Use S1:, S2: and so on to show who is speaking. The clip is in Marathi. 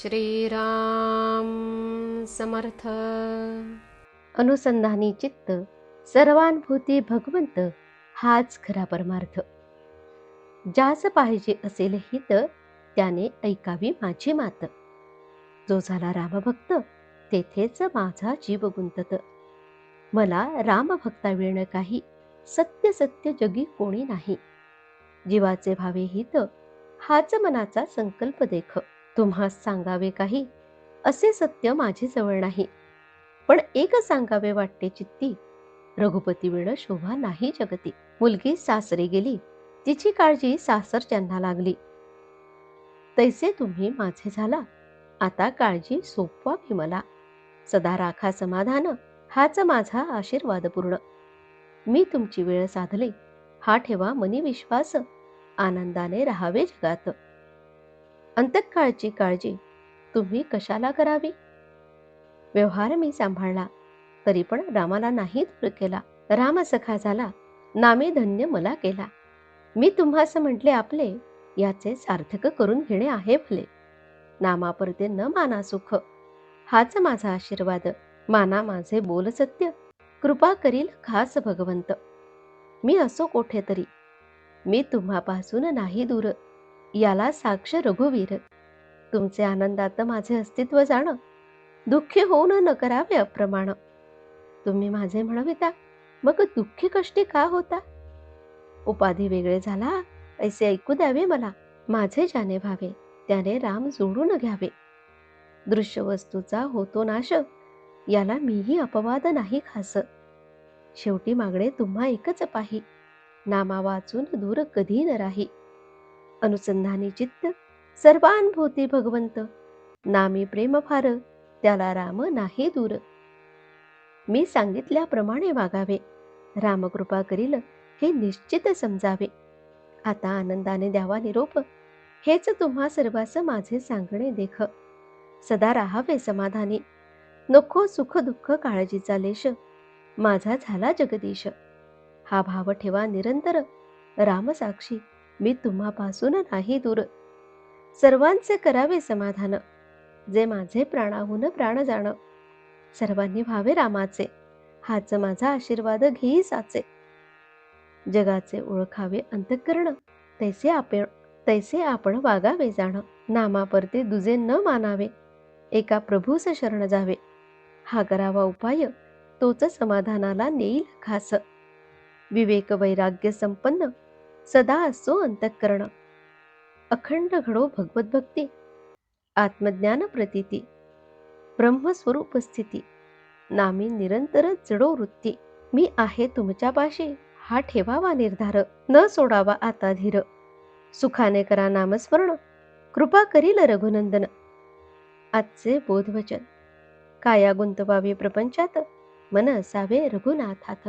S1: श्रीराम समर्थ.
S2: अनुसंधानी चित्त सर्वानुभूती भगवंत हाच खरा परमार्थ. ज्यास पाहिजे असेल हित त्याने ऐकावी माझी मात. जो झाला रामभक्त तेथेच माझा जीव गुंतत. मला रामभक्ता विण काही सत्य सत्य जगी कोणी नाही. जीवाचे भावे हित हाच मनाचा संकल्प देख. तुम्हास सांगावे काही? असे सत्य माझे जवळ नाही. पण एक सांगावे वाटते चित्ती. रघुपती वेळ शोभा नाही जगती. मुलगी सासरी गेली. तिची काळजी सासर ज्यांना लागली. तैसे तुम्ही माझे झाला. आता काळजी सोपवावी मला. सदा राखा समाधान. हाच माझा आशीर्वाद पूर्ण. मी तुमची वेळ साधली. हा ठेवा मनी विश्वास. आनंदाने राहावे जगात. अंतकाळची काळजी तुम्ही कशाला करावी? व्यवहार मी सांभाळला तरी पण रामाला नाही दूर केला. राम सखा झाला नामे धन्य मला केला. मी तुम्हास म्हटले आपले याचे सार्थक करून घेणे आहे भले नामापरते न माना सुख. हाच माझा आशीर्वाद. माना माझे बोल सत्य. कृपा करील खास भगवंत. मी असो कोठे तरी मी तुम्हापासून नाही दूर. याला साक्ष रघुवीर. तुमचे आनंदात माझे अस्तित्व जाण दुःखी होऊन न करावे अप्रमाण. तुम्ही माझे म्हणविता मग दुःखी कष्टी का होता? उपाधी वेगळे झाला ऐसे ऐकू द्यावे मला माझे ज्याने व्हावे त्याने राम जोडून घ्यावे. दृश्य वस्तूचा होतो नाश याला मीही अपवाद नाही खास. शेवटी मागणे तुम्हा एकच पाही नामा वाचून दूर कधी न राही. अनुसंधानी चित्त सर्वानुभूती भगवंत. नामी प्रेम फार त्याला राम नाही दूर. मी सांगितल्याप्रमाणे वागावे. रामकृपा करील हे निश्चित समजावे. आता आनंदाने द्यावा निरोप. हेच तुम्हा सर्वास माझे सांगणे देख. सदा राहावे समाधानी. नको सुख दुःख काळजीचा लेश. माझा झाला जगदीश. हा भाव ठेवा निरंतर. रामसाक्षी. मी तुम्हापासून नाही दूर. सर्वांचे करावे समाधान. जे माझे प्राणाहून प्राण जाण. सर्वांनी व्हावे रामाचे. हाच माझा आशीर्वाद घेई साचे जगाचे ओळखावे अंतकरण. तैसे आपण तैसे आपण वागावे जाण. नामापरते दुजे न मानावे. एका प्रभूस शरण जावे. हा करावा उपाय. तोच समाधानाला नेईल खास. विवेक वैराग्य संपन्न. सदा असो अंतःकरण. अखंड घडो भगवत भक्ती. आत्मज्ञान प्रतिती. ब्रह्मस्वरूप स्थिती. नामी निरंतर जडो वृत्ती. मी आहे तुमच्यापाशी हा ठेवावा निर्धार. न सोडावा आता धीर. सुखाने करा नामस्मरण. कृपा करील रघुनंदन. आजचे बोधवचन. काया गुंतवावे प्रपंचात. मन असावे रघुनाथात